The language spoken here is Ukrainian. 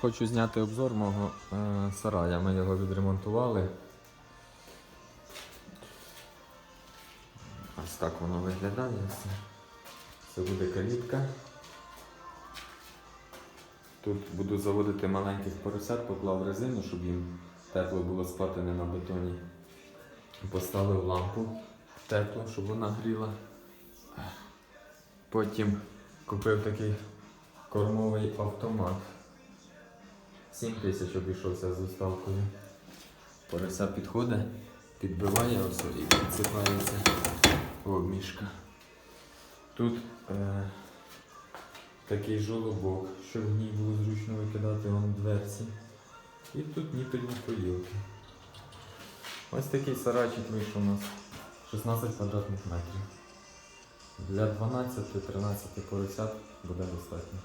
Хочу зняти обзор мого е, сарая. Ми його відремонтували. Ось так воно виглядає. Це буде калітка. Тут буду заводити маленьких поросят, поклав резину, щоб їм тепло було спати не на бетоні. Поставив лампу тепло, щоб вона гріла. Потім купив такий кормовий автомат. 7 тисяч обійшовся з доставкою. Порося підходить, підбиває ось і підсипається обмішка. Тут е, такий жолобок, щоб в ній було зручно викидати вон дверці. І тут ніпельні поїлки. Ось такий сарайчик вийшов у нас 16 квадратних метрів. Для 12-13 поросят буде достатньо.